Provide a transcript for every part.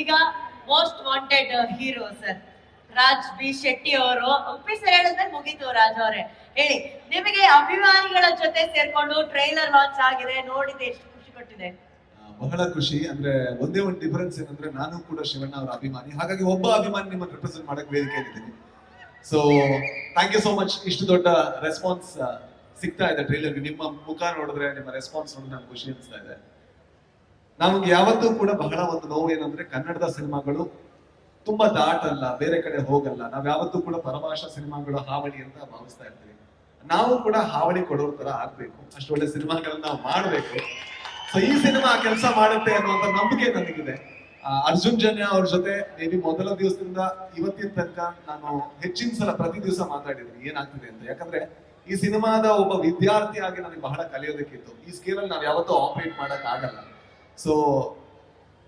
ಈಗ most wanted hero sir Raj B. Shetty ಅವರು Uppi sir ಹೇಳಿದ್ರೆ ಮುಗೀತು ರಾಜ್ ಅವರೇ. ಹೇಳಿ, ನಿಮಗೆ ಅಭಿಮಾನಿಗಳ ಜೊತೆ ಸೇರ್ಕೊಂಡು ಟ್ರೈಲರ್ ಲಾಂಚ್ ಆಗಿದೆ ನೋಡಿದೆ ಎಷ್ಟು ಖುಷಿ ಕೊಟ್ಟಿದೆ? ಬಹಳ ಖುಷಿ, ಅಂದ್ರೆ ಒಂದೇ ಒಂದು ಡಿಫರೆನ್ಸ್ ಏನಂದ್ರೆ ನಾನು ಕೂಡ ಶಿವಣ್ಣ ಅವರ ಅಭಿಮಾನಿ. ಹಾಗಾಗಿ ಒಬ್ಬ ಅಭಿಮಾನಿ ನಿಮ್ಮನ್ನು ರಿಪ್ರೆಸೆಂಟ್ ಮಾಡಕ್ ವೇದಿಕೆಯಲ್ಲಿದ್ದೀನಿ so thank you so much ಇಷ್ಟು ದೊಡ್ಡ ರೆಸ್ಪಾನ್ಸ್ ಸಿಗ್ತಾ ಇದೆ ಟ್ರೈಲರ್ಗೆ ನಿಮ್ಮ ಮುಖ ನೋಡಿದ್ರೆ, ನಿಮ್ಮ ರೆಸ್ಪಾನ್ಸ್ ನೋಡಿದ್ರೆ ನಂಗೆ ಖುಷಿ ಅನಿಸ್ತಾ ಇದೆ. ನಮ್ಗೆ ಯಾವತ್ತೂ ಕೂಡ ಬಹಳ ಒಂದು ನೋವು ಏನಂದ್ರೆ ಕನ್ನಡದ ಸಿನಿಮಾಗಳು ತುಂಬಾ ದಾಟಲ್ಲ, ಬೇರೆ ಕಡೆ ಹೋಗಲ್ಲ. ನಾವ್ ಯಾವತ್ತೂ ಕೂಡ ಪರಭಾಷಾ ಸಿನಿಮಾಗಳು ಹಾವಳಿ ಅಂತ ಭಾವಿಸ್ತಾ ಇರ್ತೀವಿ. ನಾವು ಕೂಡ ಹಾವಳಿ ಕೊಡೋರ್ ತರ ಆಗ್ಬೇಕು. ಅಷ್ಟು ಒಳ್ಳೆ ಸಿನಿಮಾಗಳನ್ನ ನಾವು ಮಾಡ್ಬೇಕು. ಸೊ ಈ ಸಿನಿಮಾ ಕೆಲಸ ಮಾಡುತ್ತೆ ಅನ್ನುವಂತ ನಂಬಿಕೆ ನನಗಿದೆ. ಅರ್ಜುನ್ ಜನ್ಯ ಅವ್ರ ಜೊತೆ ಮೇ ಮೊದಲ ದಿವಸದಿಂದ ಇವತ್ತಿನ ತನಕ ನಾನು ಹೆಚ್ಚಿನ ಸಲ ಪ್ರತಿ ದಿವಸ ಮಾತಾಡಿದ್ದೀನಿ. ಏನಾಗ್ತಿದೆ ಅಂತ. ಯಾಕಂದ್ರೆ ಈ ಸಿನಿಮಾದ ಒಬ್ಬ ವಿದ್ಯಾರ್ಥಿಯಾಗಿ ನನಗೆ ಬಹಳ ಕಲಿಯೋದಕ್ಕಿತ್ತು. ಈ ಸ್ಕೇಲಲ್ಲಿ ನಾವು ಯಾವತ್ತೂ ಆಪರೇಟ್ ಮಾಡಕ್ ಆಗಲ್ಲ. ಸೊ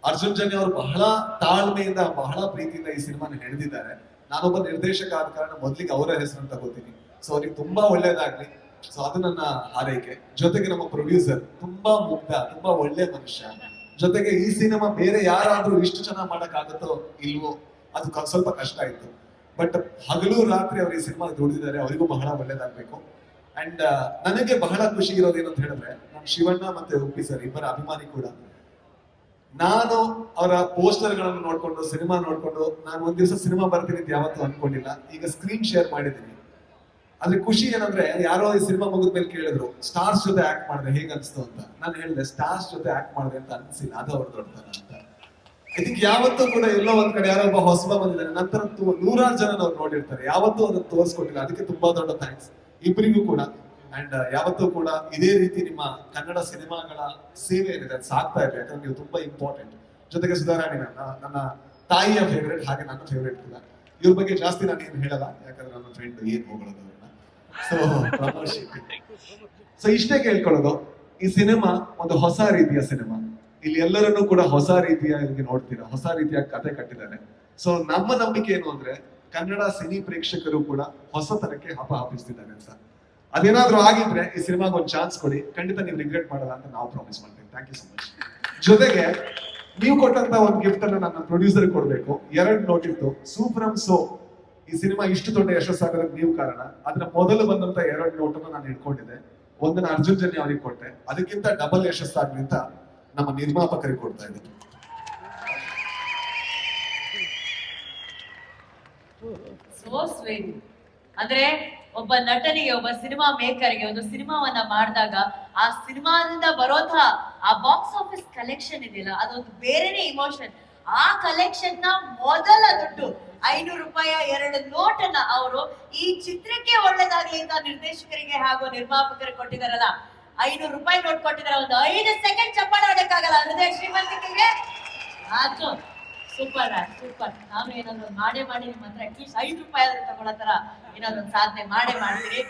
ಅರ್ಜುನ್ ಜನ್ಯ ಅವರು ಬಹಳ ತಾಳ್ಮೆಯಿಂದ, ಬಹಳ ಪ್ರೀತಿಯಿಂದ ಈ ಸಿನಿಮಾನ ಹಿಡಿದಿದ್ದಾರೆ. ನಾನೊಬ್ಬ ನಿರ್ದೇಶಕ ಆದ ಕಾರಣ ಮೊದಲಿಗೆ ಅವರ ಹೆಸರನ್ನು ತಗೋತೀನಿ ಸೊ ಅವ್ರಿಗೆ ತುಂಬಾ ಒಳ್ಳೇದಾಗ್ಲಿ. ಸೊ ಅದು ನನ್ನ ಹಾರೈಕೆ. ಜೊತೆಗೆ ನಮ್ಮ ಪ್ರೊಡ್ಯೂಸರ್ ತುಂಬಾ ಮುಗ್ಧ, ತುಂಬಾ ಒಳ್ಳೆ ಮನುಷ್ಯ. ಜೊತೆಗೆ ಈ ಸಿನಿಮಾ ಬೇರೆ ಯಾರಾದ್ರೂ ಇಷ್ಟು ಚೆನ್ನಾಗಿ ಮಾಡಕ್ಕಾಗತ್ತೋ ಇಲ್ವೋ, ಅದು ಸ್ವಲ್ಪ ಕಷ್ಟ ಇತ್ತು ಬಟ್ ಹಗಲು ರಾತ್ರಿ ಅವ್ರು ಈ ಸಿನಿಮಾ ದುಡಿದಿದ್ದಾರೆ ಅವರಿಗೂ ಬಹಳ ಒಳ್ಳೇದಾಗ್ಬೇಕು. ಅಂಡ್ ನನಗೆ ಬಹಳ ಖುಷಿ ಇರೋದು ಏನಂತ ಹೇಳಿದ್ರೆ ನಮ್ಮ ಶಿವಣ್ಣ ಮತ್ತೆ ಉಪ್ಪಿ ಸರ್, ಇಬ್ಬರ ಅಭಿಮಾನಿ ಕೂಡ. ನಾನು ಅವರ ಪೋಸ್ಟರ್ಗಳನ್ನು ನೋಡಿಕೊಂಡು, ಸಿನಿಮಾ ನೋಡಿಕೊಂಡು, ನಾನು ಒಂದ್ ದಿವಸ ಸಿನಿಮಾ ಬರ್ತೀನಿ ಅಂತ ಯಾವತ್ತೂ ಅನ್ಕೊಂಡಿಲ್ಲ. ಈಗ ಸ್ಕ್ರೀನ್ ಶೇರ್ ಮಾಡಿದ್ದೀನಿ. ಅಲ್ಲಿ ಖುಷಿ ಏನಂದ್ರೆ, ಯಾರೋ ಈ ಸಿನಿಮಾ ಮುಗಿದ ಮೇಲೆ ಕೇಳಿದ್ರು ಸ್ಟಾರ್ಸ್ ಜೊತೆ ಆಕ್ಟ್ ಮಾಡಿದ್ರೆ ಹೇಗ್ ಅನ್ಸ್ತು ಅಂತ? ನಾನು ಹೇಳಿದೆ ಸ್ಟಾರ್ಸ್ ಜೊತೆ ಆಕ್ಟ್ ಮಾಡಿದೆ ಅಂತ ಅನ್ಸಿಲ್ಲ, ಅದು ಅವ್ರ ದೊಡ್ಡತನ ಅಂತ. ಐ ಥಿಂಕ್ ಯಾವತ್ತೂ ಕೂಡ ಎಲ್ಲೋ ಒಂದ್ ಕಡೆ ಯಾರೋ ಒಬ್ಬ ಹೊಸಬ ಬಂದಿದ್ದಾರೆ ನಂತರ ನೂರಾರು ಜನ ಅವ್ರು ನೋಡಿರ್ತಾರೆ. ಯಾವತ್ತೂ ಅದನ್ನ ತೋರಿಸ್ಕೊಟ್ಟಿಲ್ಲ. ಅದಕ್ಕೆ ತುಂಬಾ ದೊಡ್ಡ ಥ್ಯಾಂಕ್ಸ್ ಇಬ್ಬರಿಗೂ ಕೂಡ. ಅಂಡ್ ಯಾವತ್ತೂ ಕೂಡ ಇದೇ ರೀತಿ ನಿಮ್ಮ ಕನ್ನಡ ಸಿನಿಮಾಗಳ ಸೇವೆ ಏನಿದೆ ಅದು ಸಾಕ್ತಾ ಇದೆ ಯಾಕಂದ್ರೆ ನೀವು ತುಂಬಾ ಇಂಪಾರ್ಟೆಂಟ್ ಜೊತೆಗೆ ಸುಧಾರಾಣಿ ನನ್ನ ನನ್ನ ತಾಯಿಯ ಫೇವ್ರೇಟ್ ಹಾಗೆ ನನ್ನ ಫೇವ್ರೇಟ್ ಕೂಡ. ಇವ್ರ ಬಗ್ಗೆ ಜಾಸ್ತಿ ನಾನು ಏನು ಹೇಳಲ್ಲ, ಯಾಕಂದ್ರೆ ನನ್ನ ಫ್ರೆಂಡ್ ಏನ್ ಹೋಗೋದು ಸೊ ಸೊ ಇಷ್ಟೇ ಕೇಳ್ಕೊಳ್ಳೋದು, ಈ ಸಿನಿಮಾ ಒಂದು ಹೊಸ ರೀತಿಯ ಸಿನಿಮಾ. ಇಲ್ಲಿ ಎಲ್ಲರನ್ನೂ ಕೂಡ ಹೊಸ ರೀತಿಯಾಗಿ ನೋಡ್ತೀರಾ, ಹೊಸ ರೀತಿಯ ಕತೆ ಕಟ್ಟಿದ್ದಾರೆ. ಸೊ ನಮ್ಮ ನಂಬಿಕೆ ಏನು ಅಂದ್ರೆ ಕನ್ನಡ ಸಿನಿ ಪ್ರೇಕ್ಷಕರು ಕೂಡ ಹೊಸತನಕ್ಕೆ ಹಪ ಹಾಪಿಸ್ತಿದ್ದಾರೆ ಅಂತ. ಅದೇನಾದ್ರೂ ಆಗಿದ್ರೆ ಈ ಸಿನಿಮಾಗೆ ಒಂದು ಚಾನ್ಸ್ ಕೊಡಿ. ಖಂಡಿತ ನೀವು ರಿಗ್ರೆಟ್ ಮಾಡಲ್ಲ ಅಂತ ನಾವು ಪ್ರಾಮಿಸ್ ಮಾಡ್ತೀವಿ. ಥ್ಯಾಂಕ್ ಯು ಸೊ ಮಚ್ ಜೊತೆಗೆ ನೀವು ಕೊಟ್ಟಂತ ಒಂದು ಗಿಫ್ಟ್ ಅನ್ನು ನನ್ನ ಪ್ರೊಡ್ಯೂಸರ್ ಕೊಡಬೇಕು. ಎರಡು ನೋಟ್ ಇತ್ತು. ಸೂಪ್ರಮ್ ಸೋ. ಈ ಸಿನಿಮಾ ಇಷ್ಟು ದೊಡ್ಡ ಯಶಸ್ಸಾಗೋದಕ್ಕೆ ನೀವು ಕಾರಣ. ಅದ್ರ ಮೊದಲು ಬಂದಂತ ಎರಡು ನೋಟನ್ನು ನಾನು ಇಟ್ಕೊಂಡಿದ್ದೆ ಒಂದನ್ನ ಅರ್ಜುನ್ ಜನ್ಯ ಅವರಿಗೆ ಕೊಟ್ಟೆ. ಅದಕ್ಕಿಂತ ಡಬಲ್ ಯಶಸ್ಸಾಗ್ಲಿ ಅಂತ ನಮ್ಮ ನಿರ್ಮಾಪಕರಿಗೆ ಕೊಡ್ತಾ ಇದ್ದೀನಿ ಅಂದ್ರೆ ಒಬ್ಬ ನಟನಿಗೆ ಒಬ್ಬ ಸಿನಿಮಾ ಮೇಕರ್ಗೆ ಒಂದು ಸಿನಿಮಾವನ್ನ ಮಾಡಿದಾಗ ಆ ಸಿನಿಮಾದಿಂದ ಬರೋಂತಹ ಆ ಬಾಕ್ಸ್ ಆಫೀಸ್ ಕಲೆಕ್ಷನ್ ಇದೆಯಲ್ಲ, ಅದೊಂದು ಬೇರೆನೆ ಇಮೋಷನ್. ಆ ಕಲೆಕ್ಷನ್ನ ಮೊದಲ ದುಡ್ಡು, ಐನೂರು ರೂಪಾಯಿ ಎರಡು ನೋಟನ್ನ ಅವರು ಈ ಚಿತ್ರಕ್ಕೆ ಒಳ್ಳೇದಾಗ್ಲಿ ಅಂತ ನಿರ್ದೇಶಕರಿಗೆ ಹಾಗೂ ನಿರ್ಮಾಪಕರಿಗೆ ಕೊಟ್ಟಿದಾರಲ್ಲ ಐನೂರು ರೂಪಾಯಿ ನೋಟ್ ಕೊಟ್ಟಿದ್ದಾರೆ, ಒಂದು ಐದು ಸೆಕೆಂಡ್ ಚಪ್ಪಾಳೆ ಹೊಡಕ್ಕಾಗಲ್ಲ ಹೃದಯ ಶ್ರೀಮಂತಿಕೆಗೆ ಆಯ್ತು ಸೂಪರ್ ಸೂಪರ್. ನಾನು ಏನಾದ್ರು ಮಾಡೇ ಮಾಡಿ ನಿಮ್ಮ ಹತ್ರ ಅಟ್ಲೀಸ್ಟ್ ಐದು ರೂಪಾಯಿ ಆದ್ರೂ ತಗೊಳ್ಳೋ ತರ ಏನಾದ್ರು ಒಂದು ಸಾಧನೆ ಮಾಡೇ ಮಾಡ್ತೀರಿ